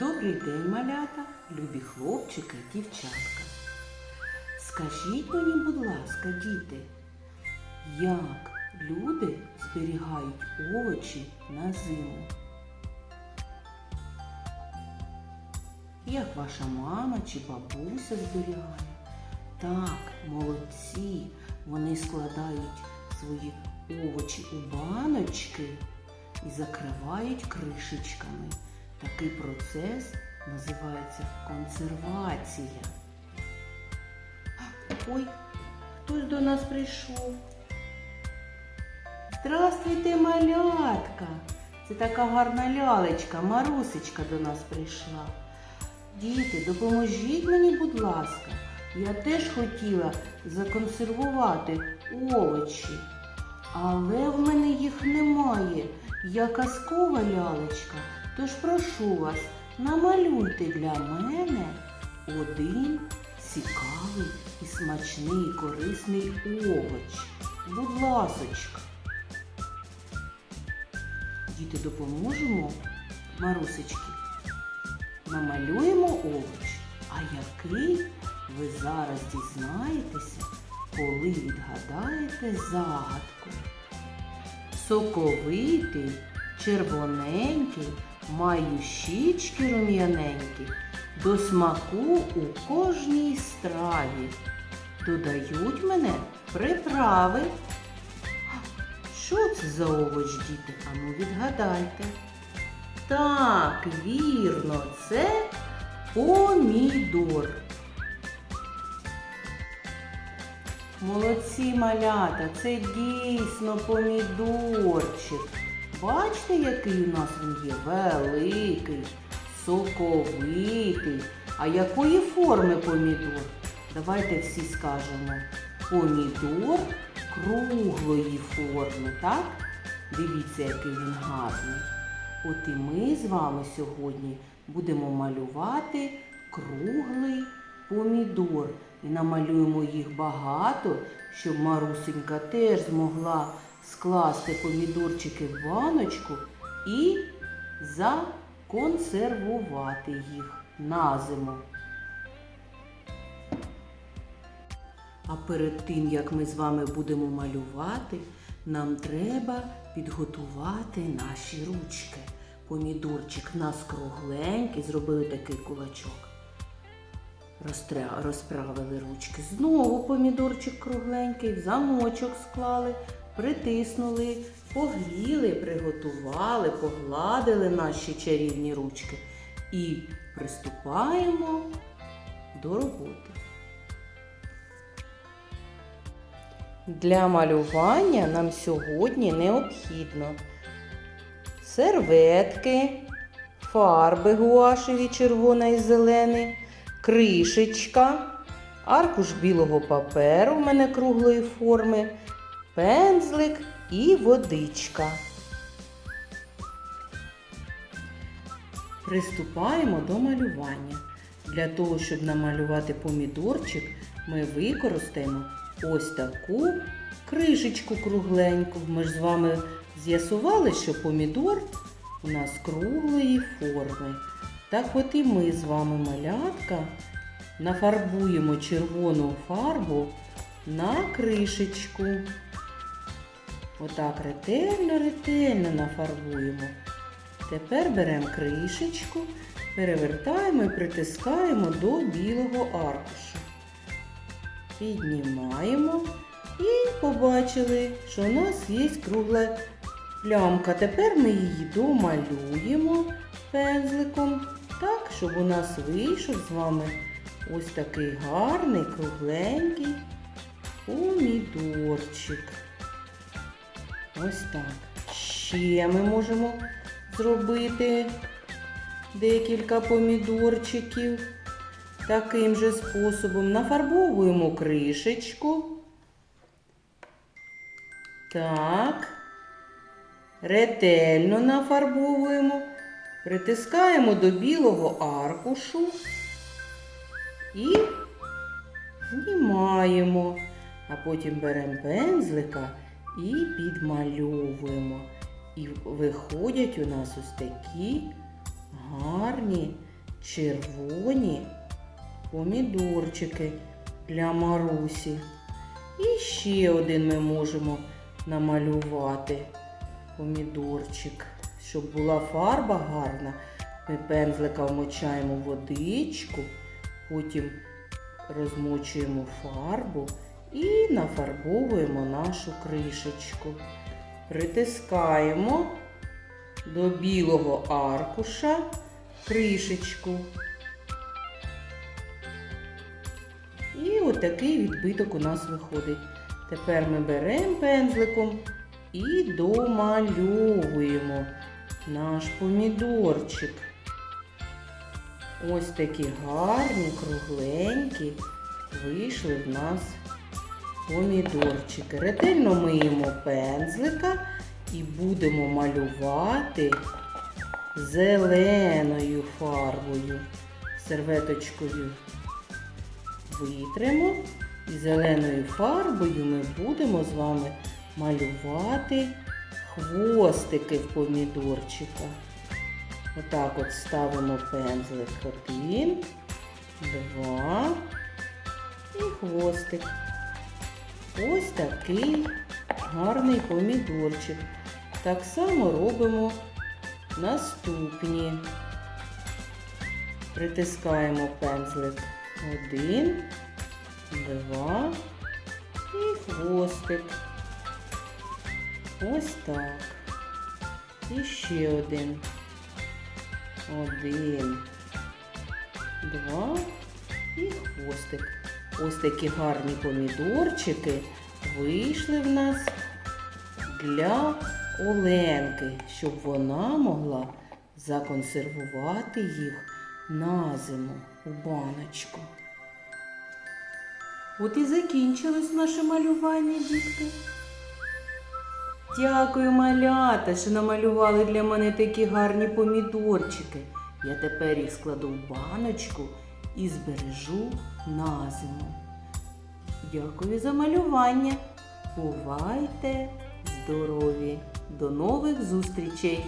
Добрий день, малята, любі хлопчики і дівчатка. Скажіть мені, будь ласка, діти, як люди зберігають овочі на зиму? Як ваша мама чи бабуся зберігає? Так, молодці, вони складають свої овочі у баночки і закривають кришечками. Такий процес називається консервація. Ой, хтось до нас прийшов. Здравствуйте, малятка! Це така гарна лялечка, Марусечка до нас прийшла. Діти, допоможіть мені, будь ласка. Я теж хотіла законсервувати овочі, але в мене їх немає. Я казкова лялечка, тож прошу вас, намалюйте для мене один цікавий і смачний корисний овоч. Будь ласочка. Діти, допоможемо Марусечки. Намалюємо овоч, а який ви зараз дізнаєтеся, коли відгадаєте загадку. Соковитий, червоненький, маю щічки рум'яненькі, до смаку у кожній страві. Додають мене приправи. Що це за овоч, діти? Ану відгадайте. Так, вірно, це помідор. Молодці малята, це дійсно помідорчик. Бачите, який у нас він є? Великий, соковитий. А якої форми помідор? Давайте всі скажемо. Помідор круглої форми, так? Дивіться, який він гарний. От і ми з вами сьогодні будемо малювати круглий помідор. І намалюємо їх багато, щоб Марусенька теж змогла скласти помідорчики в баночку і законсервувати їх на зиму. А перед тим, як ми з вами будемо малювати, нам треба підготувати наші ручки. Помідорчик в нас кругленький, зробили такий кулачок. Розправили ручки. Знову помідорчик кругленький, в замочок склали, притиснули, погріли, приготували, погладили наші чарівні ручки. І приступаємо до роботи. Для малювання нам сьогодні необхідно серветки, фарби гуашеві червона і зелений, кришечка, аркуш білого паперу в мене круглої форми, пензлик і водичка. Приступаємо до малювання. Для того, щоб намалювати помідорчик, ми використаємо ось таку кришечку кругленьку. Ми ж з вами з'ясували, що помідор у нас круглої форми. Так от і ми з вами, малятка, нафарбуємо червону фарбу на кришечку. Отак ретельно-ретельно нафарбуємо. Тепер беремо кришечку, перевертаємо і притискаємо до білого аркушу. Піднімаємо і побачили, що у нас є кругла плямка. Тепер ми її домалюємо пензликом, так, щоб у нас вийшов з вами ось такий гарний, кругленький помідорчик. Ось так. Ще ми можемо зробити декілька помідорчиків. Таким же способом нафарбовуємо кришечку. Так. Ретельно нафарбовуємо, притискаємо до білого аркушу і знімаємо. А потім беремо пензлика і підмальовуємо. І виходять у нас ось такі гарні червоні помідорчики для Марусі. І ще один ми можемо намалювати помідорчик. Щоб була фарба гарна, ми пензлика вмочаємо водичку, потім розмочуємо фарбу і нафарбовуємо нашу кришечку. Притискаємо до білого аркуша кришечку. І отакий відбиток у нас виходить. Тепер ми беремо пензликом і домальовуємо наш помідорчик. Ось такі гарні, кругленькі вийшли в нас помідорчики. Ретельно миємо пензлика і будемо малювати зеленою фарбою. Серветочкою витримо і зеленою фарбою ми будемо з вами малювати хвостики в помідорчика. Отак от ставимо пензлик один, два і хвостик. Ось такий гарний помідорчик. Так само робимо наступні. Притискаємо пензлик один, два і хвостик. Ось так. І ще один. Один, два і хвостик. Ось такі гарні помідорчики вийшли в нас для Оленки, щоб вона могла законсервувати їх на зиму у баночку. От і закінчилось наше малювання, дітки. Дякую, малята, що намалювали для мене такі гарні помідорчики. Я тепер їх складу в баночку і збережу на зиму. Дякую за малювання. Бувайте здорові! До нових зустрічей!